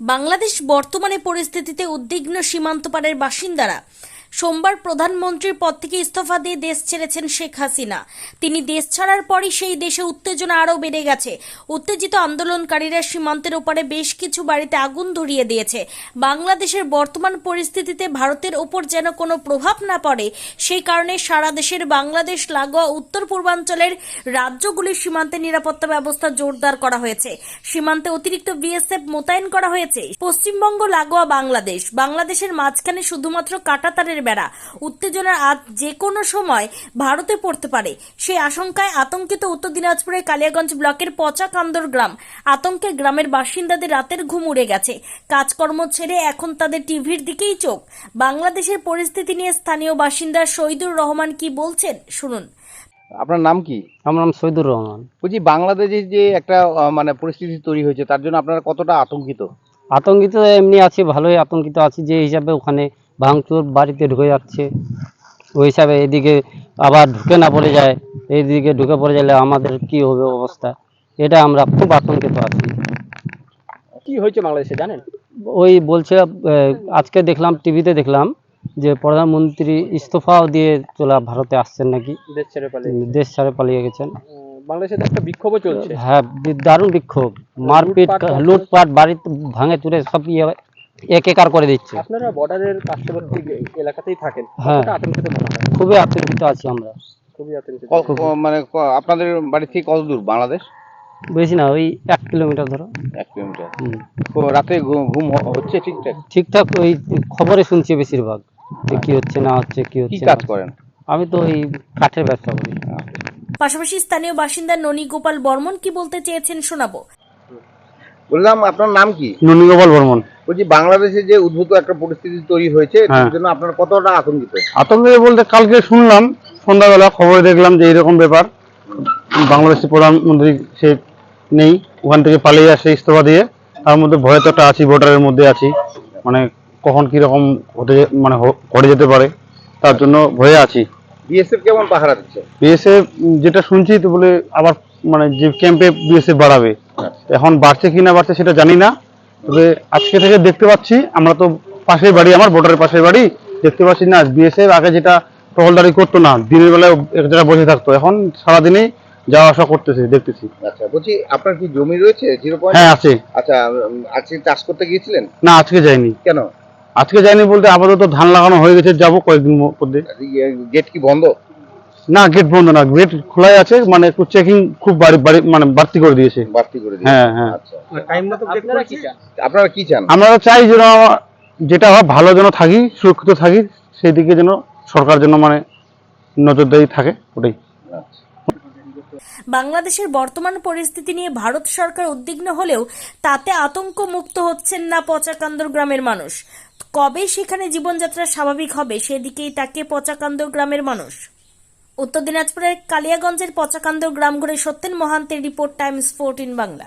বাংলাদেশ বর্তমানে পরিস্থিতিতে উদ্বিগ্ন সীমান্ত পারের বাসিন্দারা সোমবার প্রধানমন্ত্রীর পদ থেকে ইস্তফা দিয়ে দেশ ছেড়েছেন শেখ হাসিনা। তিনি দেশ ছাড়ার পরই সেই দেশে উত্তেজনা আরও বেড়ে গেছে। উত্তেজিত আন্দোলনকারীরা সীমান্তের ওপারে বেশ কিছু বাড়িতে আগুন ধরিয়ে দিয়েছে। বাংলাদেশের বর্তমান পরিস্থিতিতে ভারতের ওপর যেন কোনো প্রভাব না পড়ে, সেই কারণে সারা দেশের বাংলাদেশ, লাগোয়া, উত্তর পূর্বাঞ্চলের রাজ্যগুলির সীমান্তে নিরাপত্তা ব্যবস্থা জোরদার করা হয়েছে। সীমান্তে অতিরিক্ত বিএসএফ মোতায়েন করা হয়েছে। পশ্চিমবঙ্গ, লাগোয়া, বাংলাদেশ। বাংলাদেশের মাঝখানে শুধুমাত্র কাটাতারের বেড়া। উত্তেজনার আজ যে কোনো সময় ভারতে পড়তে পারে। সেই আশঙ্কায় আতঙ্কিত উত্তর দিনাজপুরের কালিয়াগঞ্জ ব্লকের পচা কান্দর গ্রাম। আতঙ্কে গ্রামের বাসিন্দাদের রাতের ঘুম উড়ে গেছে। কাজকর্ম ছেড়ে এখন তাদের টিভির দিকেই চোখ। বাংলাদেশের পরিস্থিতি নিয়ে স্থানীয় বাসিন্দা শহীদুর রহমান কি বলছেন? শুনুন। আপনার নাম কি? আমার নাম সৈদুর রহমান। বলছি বাংলাদেশে যে একটা মানে পরিস্থিতি তৈরি হয়েছে তার জন্য আপনারা কতটা আতঙ্কিত? আতঙ্কিত এমনি আছি ভালোই আতঙ্কিত আছি যে হিসাবে ওখানে ভাঙচুর বাড়িতে ঢুকে যাচ্ছে। ওই হিসাবে এদিকে আবার ঢুকে না পড়ে যায় এইদিকে ঢুকে পড়ে গেলে আমাদের কি হবে অবস্থা? এটা আমরা খুব আতঙ্কিত আছি। কি হয়েছে বাংলাদেশে জানেন? ওই বলছে আজকে দেখলাম টিভিতে দেখলাম যে প্রধানমন্ত্রী ইস্তফাও দিয়ে চলা ভারতে আসছেন নাকি? দেশ ছেড়ে পালিয়ে দেশ ছাড়ে পালিয়ে গেছেন। বাংলাদেশে একটা বিক্ষোভও চলছে। হ্যাঁ দারুণ বিক্ষোভ। মারপিট লুটপাট, লুটপাট বাড়িতে ভাঙে চুরে সব ইয়ে এক একার করে দিচ্ছে। আপনারা বর্ডারের পার্শ্ববর্তী এলাকাতেই থাকেন? হ্যাঁ। আতঙ্কিত মনে হয়? খুবই আতঙ্কিত আছি আমরা। খুবই আতঙ্কিত। মানে আপনাদের বাড়ি থেকে কত দূর? বাংলাদেশ? বেশি না ওই এক কিলোমিটার ধরো। এক কিলোমিটার। তো রাতে ঘুম হচ্ছে ঠিকঠাক? ঠিকঠাক ওই খবরে শুনছি বেশিরভাগ যে কি হচ্ছে না হচ্ছে কি হচ্ছে কাজ করেন? আমি তো ওই কাঠের ব্যবসা করি। পাশাপাশি স্থানীয় বাসিন্দা ননী গোপাল বর্মন কি বলতে চেয়েছেন শোনাবো। বললাম আপনার নাম কি? নন্দীগোপাল বর্মন। বলছি বাংলাদেশে যে উদ্ভূত একটা পরিস্থিতি তৈরি হয়েছে হ্যাঁ। জন্য আপনারা কতটা আতঙ্কিত? আতঙ্কে বলতে কালকে শুনলাম সন্ধ্যাবেলা খবরে দেখলাম যে এইরকম ব্যাপার। বাংলাদেশের প্রধানমন্ত্রী সে নেই ওখান থেকে পালিয়ে আসে ইস্তফা দিয়ে। তার মধ্যে ভয়ে তো একটা আছি ভোটারের মধ্যে আছি। মানে কখন কীরকম হতে মানে ঘটে যেতে পারে তার জন্য ভয়ে আছি। বিএসএফ কেমন পাহারা দিচ্ছে? বিএসএফ যেটা শুনছি তো বলে আবার মানে যে ক্যাম্পে বিএসএফ বাড়াবে। এখন বাড়ছে কি না বাড়ছে সেটা জানি না। তবে আজকে থেকে দেখতে পাচ্ছি আমরা তো পাশের বাড়ি আমার ভোটারের পাশের বাড়ি দেখতে পাচ্ছি না বিএসএফ আগে যেটা টহলদারি করতো না দিনের বেলায় এক জায়গায় বসে থাকতো এখন সারাদিনেই যাওয়া আসা করতেছে দেখতেছি। আচ্ছা বলছি আপনার কি জমি রয়েছে জিরো পয়েন্ট হ্যাঁ আছে। আচ্ছা আজকে চাষ করতে গিয়েছিলেন? না আজকে যাইনি। কেন? আজকে যাইনি বলতে আপাতত ধান লাগানো হয়ে গেছে যাব কয়েকদিন মধ্যে গেট কি বন্ধ? না গেট বন্ধ না গেট খোলাই আছে মানে একটু চেকিং খুব বাড়ি বাড়ি মানে বাড়তি করে দিয়েছে। বাড়তি করে দিয়েছে। হ্যাঁ হ্যাঁ। আচ্ছা। আপনারা কি চান? আমরা চাই যেন যেটা হয় ভালো যেন থাকি সুরক্ষিত থাকি সেই দিকে যেন সরকার যেন মানে নজরদারি থাকে ওটাই। আচ্ছা। বাংলাদেশের বর্তমান পরিস্থিতি নিয়ে ভারত সরকার উদ্বিগ্ন হলেও তাতে আতঙ্ক মুক্ত হচ্ছেন না পচাকান্দর গ্রামের মানুষ। কবে সেখানে জীবনযাত্রা স্বাভাবিক হবে সেদিকেই তাকে পচাকান্দর গ্রামের মানুষ। উত্তর দিনাজপুরের কালিয়াগঞ্জের পচাকান্দ গ্রাম ঘুরে সত্যেন মহান্তের রিপোর্ট টাইমস ফোরটিন বাংলা।